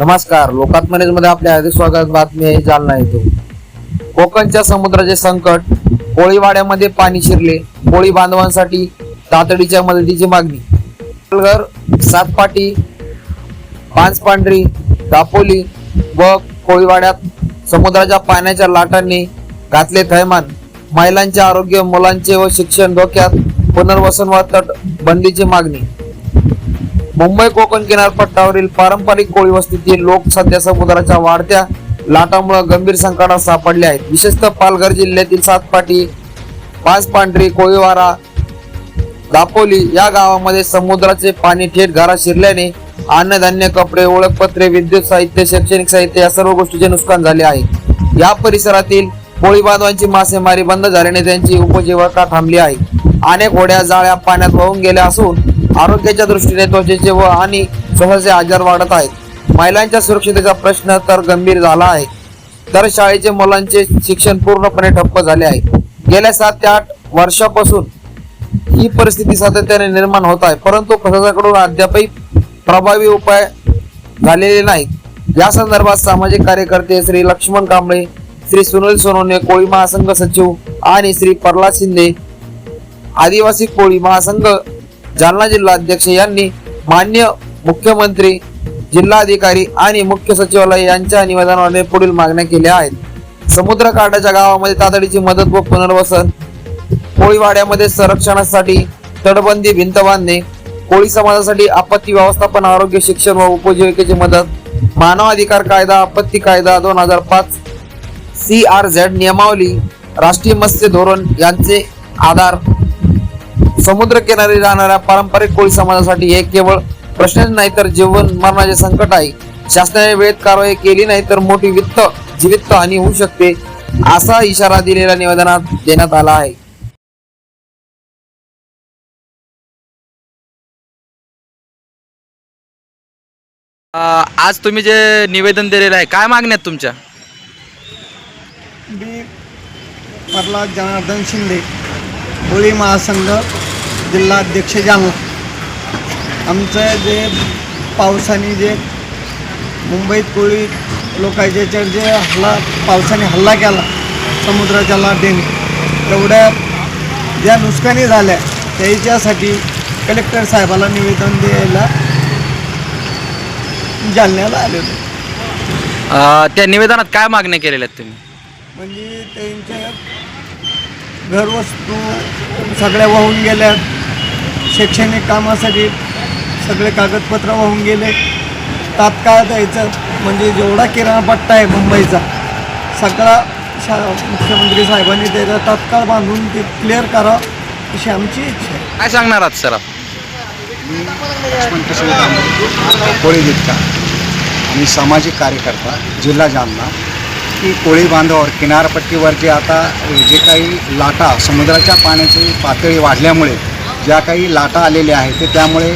नमस्कार लोकात्मनेजमध्ये आपले हार्दिक स्वागत बातमी आहे जालना येतो कोकणच्या समुद्राचे संकट कोळीवाड्यामध्ये पाणी शिरले कोळी बांधवांसाठी तातडीच्या मदतीची मागणी. पालघर सातपाटी पांचपांढरी दापोली व कोळीवाड्यात समुद्राच्या पाण्याच्या लाटांनी घातले थैमान. महिलांचे आरोग्य मुलांचे व शिक्षण धोक्यात पुनर्वसन व तटबंदीची मागणी. मुंबई कोकण किनारपट्टावरील पारंपरिक कोळी वस्तीतील लोक सध्या समुद्राच्या वाढत्या लाटामुळे गंभीर संकटात सापडले आहेत. विशेषतः पालघर जिल्ह्यातील सातपाटी पाचपांढरी कोळीवारा दापोली या गावामध्ये समुद्राचे पाणी थेट घरात शिरल्याने अन्नधान्य कपडे ओळखपत्रे विद्युत साहित्य शैक्षणिक साहित्य या सर्व गोष्टीचे नुकसान झाले आहे. या परिसरातील कोळी बांधवांची मासेमारी बंद झाल्याने त्यांची उपजीविका थांबली आहे. अनेक होड्या जाळ्या पाण्यात वाहून गेल्या असून आरोग्याच्या दृष्टीने त्वचेचे व आणि श्वासाचे आजार वाढत आहेत. महिलांच्या सुरक्षितेचा प्रश्न तर गंभीर झाला आहे. तर शाळेचे मुलांचे शिक्षण पूर्णपणे ठप्प झाले आहे. गेल्या सात ते आठ वर्षापासून ही परिस्थिती सातत्याने निर्माण होत आहे. परंतु प्रशासनाकडून अद्यापही प्रभावी उपाय झालेले नाहीत. या संदर्भात सामाजिक कार्यकर्ते श्री लक्ष्मण कांबळे श्री सुनील सोनवणे कोळी महासंघ सचिव आणि श्री प्रल्हाद शिंदे आदिवासी कोळी महासंघ जालना जिल्हा अध्यक्ष यांनी मान्य मुख्यमंत्री जिल्हाधिकारी आणि मुख्य सचिवालय यांच्या निवेदनामध्ये पुढील मागण्या केल्या आहेत. समुद्र काठाच्या गावामध्ये तातडीची मदत व पुनर्वसन कोळीवाड्यामध्ये संरक्षणासाठी तटबंदी भिंत बांधणे कोळी समाजासाठी आपत्ती व्यवस्थापन आरोग्य शिक्षण व उपजीविकेची मदत मानवाधिकार कायदा आपत्ती कायदा दोन हजार पाच सी आर झेड नियमावली राष्ट्रीय मत्स्य धोरण यांचे आधार समुद्र किनारी राहणाऱ्या पारंपरिक कोळी समाजासाठी हे केवळ प्रश्नच नाही तर जीवन मरणाचे संकट आहे. शासनाने वेळेत कारवाई केली नाही तर मोठी वित्त जीवित हानी होऊ शकते असा इशारा दिलेल्या निवेदनात देण्यात आला आहे. आज तुम्ही जे निवेदन दिलेलं आहे काय मागण्यात तुमच्या? मी प्रल्हाद जनार्दन शिंदे होळी महासंघ जिल्हा अध्यक्ष जालना आमचं जे पावसाने जे मुंबईत कोळी लोकांच्या जे हल्ला पावसाने हल्ला केला समुद्राच्या लाटेने तेवढ्या ज्या नुकसानी झाल्या त्याच्यासाठी कलेक्टर साहेबाला निवेदन द्यायला जालन्याला आले होते. अ, त्या निवेदनात काय मागण्या केलेल्या आहेत तुम्ही? म्हणजे त्यांच्या घरवस्तू सगळ्या वाहून गेल्या. शैक्षणिक कामासाठी सगळे कागदपत्र वाहून गेले. तात्काळ द्यायचं. म्हणजे जेवढा किराणा पट्टा आहे मुंबईचा सगळा शा मुख्यमंत्री साहेबांनी त्याचा तात्काळ बांधून ते क्लिअर करावं अशी आमची इच्छा आहे. काय सांगणार आहात सर? कोळी वित्ता आणि सामाजिक कार्यकर्ता जिल्हा जालना की कोळी बांधावर किनारपट्टीवर जे आता जे काही लाटा समुद्राच्या पाण्याची पातळी वाढल्यामुळे ज्या काही लाटा आलेल्या आहेत ते त्यामुळे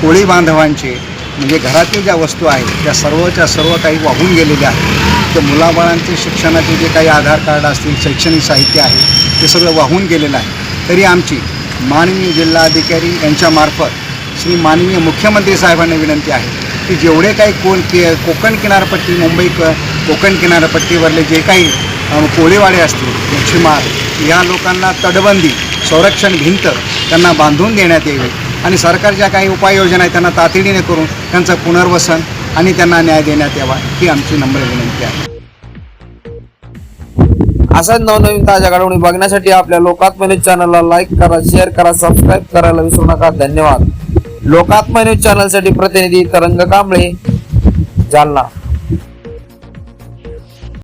कोळी बांधवांचे म्हणजे घरातील ज्या वस्तू आहेत त्या सर्वच्या सर्व काही वाहून गेलेल्या आहेत. तर मुलाबाळांचे शिक्षणाचे जे काही आधार कार्ड असतील शैक्षणिक साहित्य आहे ते सगळं वाहून गेलेलं आहे. तरी आमची माननीय जिल्हाधिकारी यांच्यामार्फत श्री माननीय मुख्यमंत्री साहेबांना विनंती आहे की जेवढे काही कोण के कोकण किनारपट्टी मुंबई क कोकण किनारपट्टीवरले जे काही कोळीवाडे असतील मच्छीमार या लोकांना तटबंदी संरक्षण भिंत त्यांना बांधून देण्यात यावी. आणि सरकारच्या काही उपाययोजना आहेत त्यांना तातडीने करून त्यांचं पुनर्वसन आणि त्यांना न्याय देण्यात यावा ही आमची नम्र विनंती आहे. असाच नवनवीन ताज्या घडामोडी बघण्यासाठी आपल्या लोकात्म चॅनलला लाईक करा शेअर करा सबस्क्राईब करायला विसरू नका. धन्यवाद. लोकात्म न्यूज चॅनलसाठी प्रतिनिधी तरंग कांबळे जालना.